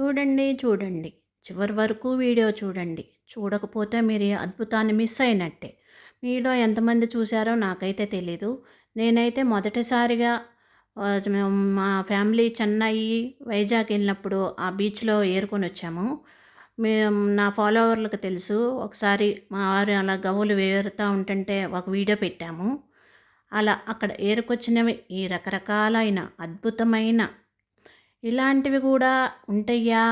చూడండి చూడండి. చివరి వరకు వీడియో చూడండి. చూడకపోతే మీరు ఈ అద్భుతాన్ని మిస్ అయినట్టే. మీలో ఎంతమంది చూశారో నాకైతే తెలీదు. నేనైతే మొదటిసారిగా మేము మా ఫ్యామిలీ చెన్నై వైజాగ్ వెళ్ళినప్పుడు ఆ బీచ్లో ఏరుకొని వచ్చాము. మేము నా ఫాలోవర్లకు తెలుసు. ఒకసారి మా వారు అలా గవ్వలు వేరుతూ ఉంటుంటే ఒక వీడియో పెట్టాము. అలా అక్కడ ఏరుకొచ్చినవి ఈ రకరకాలైన అద్భుతమైన ఇలాంటివి కూడా ఉంటాయా?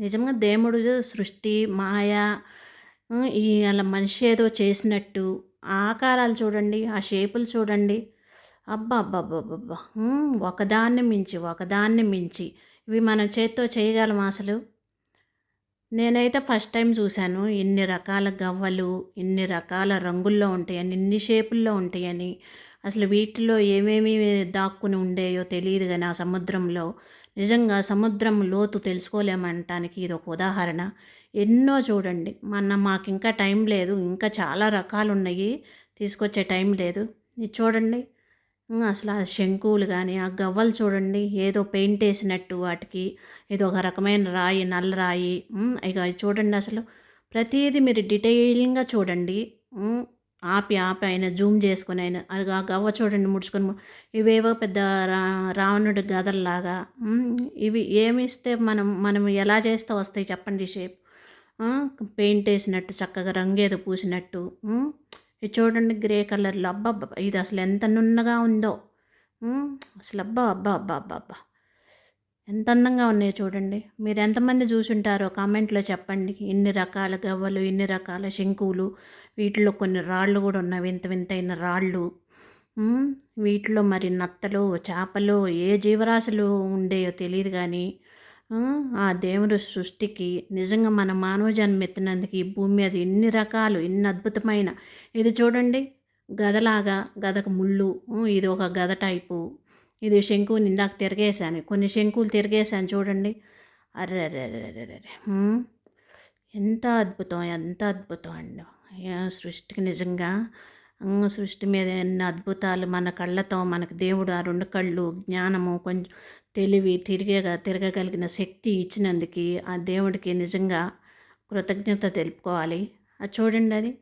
నిజంగా దేవుడు సృష్టి మాయ అలా మనిషి ఏదో చేసినట్టు ఆకారాలు చూడండి ఆ షేపులు చూడండి. అబ్బా అబ్బా అబ్బా ఒకదాన్ని మించి ఒకదాన్ని మించి. ఇవి మన చేత్తో చేయగలం అసలు? నేనైతే ఫస్ట్ టైం చూశాను. ఇన్ని రకాల గవ్వలు ఇన్ని రకాల రంగుల్లో ఉంటాయని ఇన్ని షేపుల్లో ఉంటాయని. అసలు వీటిలో ఏమేమి దాక్కుని ఉండేయో తెలియదు కానీ ఆ సముద్రంలో. నిజంగా సముద్రం లోతు తెలుసుకోలేమంటానికి ఇది ఒక ఉదాహరణ. ఎన్నో చూడండి. మన మాకు ఇంకా టైం లేదు. ఇంకా చాలా రకాలు ఉన్నాయి తీసుకొచ్చే టైం లేదు. ఇది చూడండి. అసలు ఆ శంకువులు కానీ ఆ గవ్వలు చూడండి. ఏదో పెయింట్ వేసినట్టు వాటికి. ఏదో ఒక రకమైన రాయి నల్ల రాయి. ఇక చూడండి అసలు. ప్రతిదీ మీరు డీటెయిలింగ్గా చూడండి. ఆపి ఆపి ఆయన జూమ్ చేసుకుని ఆయన అది ఆ గవ్వ చూడండి ముడుచుకొని ఇవేవో పెద్ద రా రావణుడి గదల్లాగా ఇవి ఏమి ఇస్తే మనం మనం ఎలా చేస్తే వస్తాయి చెప్పండి షేప్? పెయింట్ వేసినట్టు చక్కగా రంగేదో పూసినట్టు ఇది చూడండి గ్రే కలర్లో అబ్బా ఇది అసలు ఎంత నున్నగా ఉందో అసలు అబ్బా అబ్బా అబ్బా అబ్బా అబ్బా ఎంత అందంగా ఉన్నాయో చూడండి. మీరు ఎంతమంది చూసుంటారో కామెంట్లో చెప్పండి. ఇన్ని రకాల గవ్వలు ఇన్ని రకాల శంకువులు వీటిలో కొన్ని రాళ్ళు కూడా ఉన్నాయి వింత వింతైన రాళ్ళు. వీటిలో మరి నత్తలు చేపలు ఏ జీవరాశులు ఉండేయో తెలియదు కానీ ఆ, దేవుని దేవుడి సృష్టికి నిజంగా మన మానవ జన్మ ఎత్తినందుకు ఈ భూమి మీద ఇన్ని రకాలు ఎన్ని అద్భుతమైన ఇది చూడండి గదలాగా గదకు ముళ్ళు. ఇది ఒక గద టైపు. ఇది శంకువుని ఇందాక తిరగేశాను. కొన్ని శంకువులు తిరిగేశాను చూడండి. అర్రే ఎంత అద్భుతం ఎంత అద్భుతం అండి. సృష్టికి నిజంగా సృష్టి మీద ఎన్ని అద్భుతాలు మన కళ్ళతో మనకు దేవుడు ఆ రెండు కళ్ళు జ్ఞానము కొంచెం తెలివి తిరిగేగా తిరగగలిగిన శక్తి ఇచ్చినందుకు ఆ దేవుడికి నిజంగా కృతజ్ఞత తెలుపుకోవాలి. అది చూడండి అది.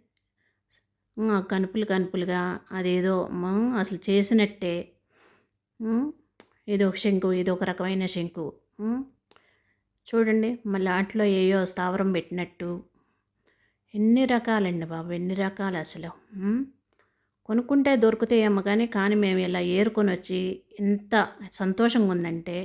కనుపులు కనుపులుగా అదేదో అసలు చేసినట్టే ఇది ఒక శంకు ఇది ఒక రకమైన శంకు. చూడండి మళ్ళీ ఆటలో ఏయో స్థావరం పెట్టినట్టు. ఎన్ని రకాలండి బాబు ఎన్ని రకాలు అసలు. కొనుక్కుంటే దొరుకుతాయేమో కానీ కానీ మేము ఇలా ఏరుకొని వచ్చి ఎంత సంతోషంగా ఉందంటే